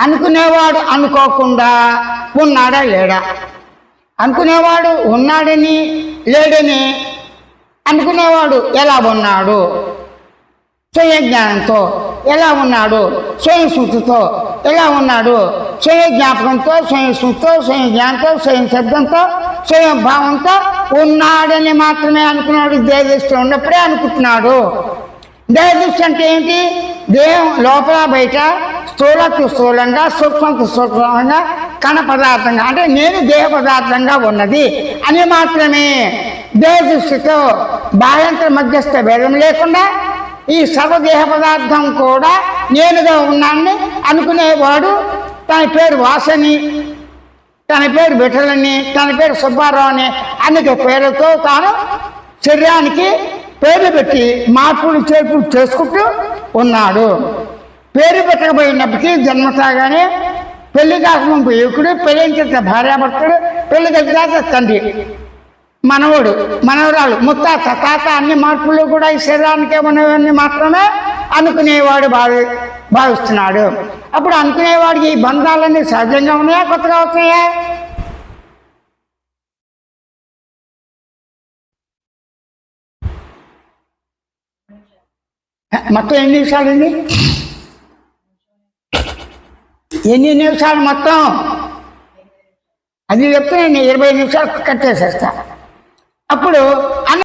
అనుకునేవాడు అనుకోకుండా ఉన్నాడా లేడా? అనుకునేవాడు ఉన్నాడని లేడని అనుకునేవాడు ఎలా ఉన్నాడు? స్వయ జ్ఞానంతో ఎలా ఉన్నాడు? స్వయం స్మృతితో ఎలా ఉన్నాడు? స్వయం జ్ఞాపకంతో స్వయం స్మృతితో స్వయం జ్ఞానంతో స్వయం శబ్దంతో స్వయం భావంతో ఉన్నాడని మాత్రమే అనుకున్నాడు. దేహదృష్టి ఉన్నప్పుడే అనుకుంటున్నాడు. దేహదృష్టి అంటే ఏంటి? దేహం లోపల బయట స్థూలకు స్థూలంగా సూక్ష్మకు సూక్ష్మంగా కణ పదార్థంగా అంటే నేను దేహ పదార్థంగా ఉన్నది అని మాత్రమే దేహ దృష్టితో బాహ్యంతర మధ్యస్థ భేదం లేకుండా ఈ సర్వదేహ పదార్థం కూడా నేనుగా ఉన్నానని అనుకునేవాడు తన పేరు వాసని తన పేరు బిఠలని తన పేరు సుబ్బారావు అని అనేక పేర్లతో తాను శరీరానికి పేర్లు పెట్టి మార్పులు చేర్పులు చేసుకుంటూ ఉన్నాడు. పేరు పెట్టకపోయినప్పటికీ జన్మసాగానే పెళ్ళి కాకముందు యువకుడు పెళ్ళి చేస్తే భార్యాభర్తడు పెళ్ళి కలిగిన తండ్రి మనవడు మనవరాలు ముత్తాత తాత అన్ని మార్పులు కూడా ఈ శరీరానికే ఉన్నవన్నీ మాత్రమే అనుకునేవాడు భావి భావిస్తున్నాడు. అప్పుడు అనుకునేవాడికి ఈ బంధాలన్నీ సహజంగా ఉన్నాయా కొత్తగా వస్తున్నాయా? మొత్తం ఎన్ని విషయాలండి ఎన్ని నిమిషాలు మొత్తం? అది చెప్తే నేను ఇరవై నిమిషాలు కట్ చేసేస్తా. అప్పుడు